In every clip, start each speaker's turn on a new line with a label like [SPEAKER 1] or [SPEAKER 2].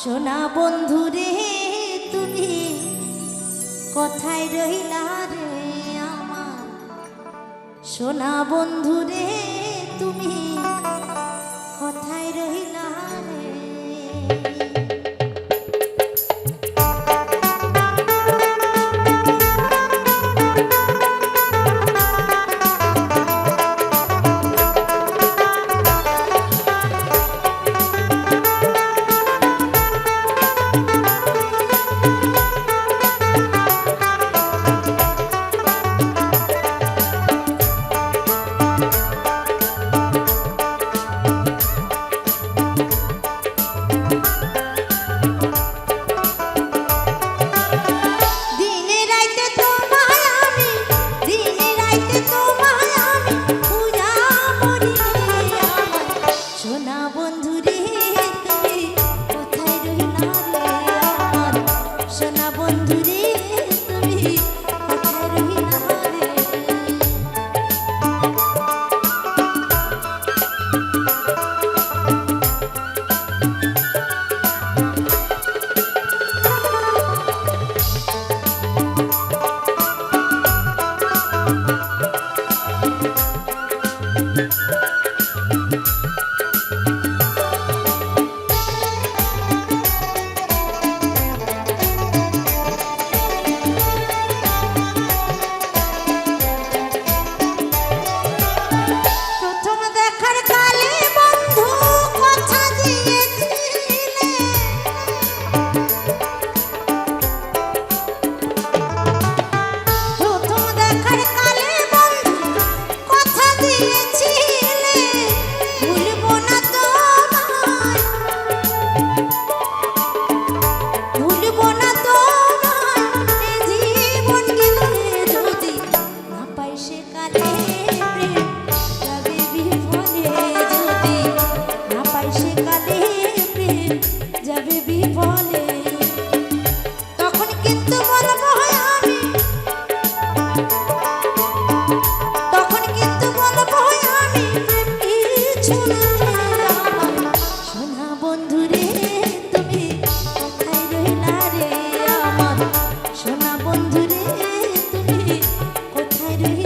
[SPEAKER 1] সোনা বন্ধু রে তুমি কথায় রইলা রে আমার? সোনা বন্ধু রে তুমি কথায় রইলা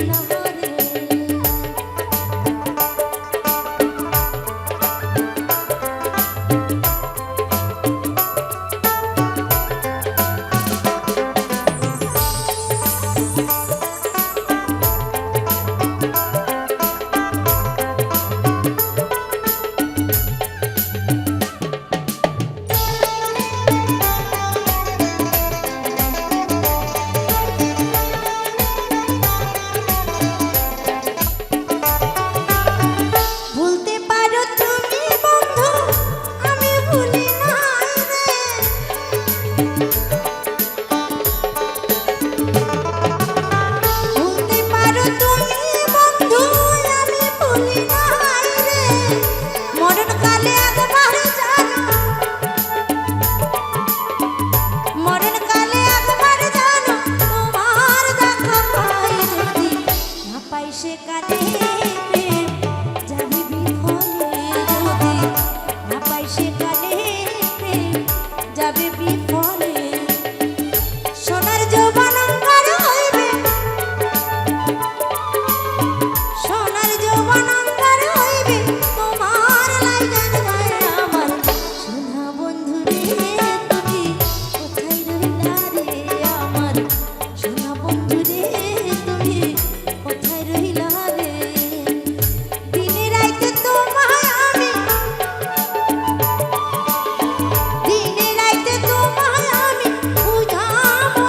[SPEAKER 1] love. পাই সেখানে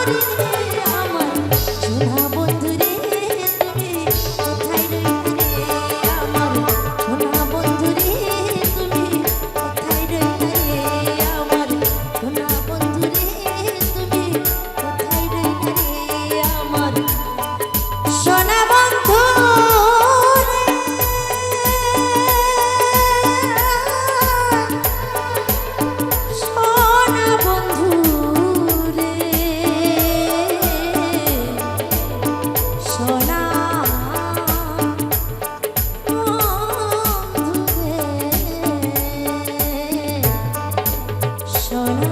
[SPEAKER 1] Thank you. sono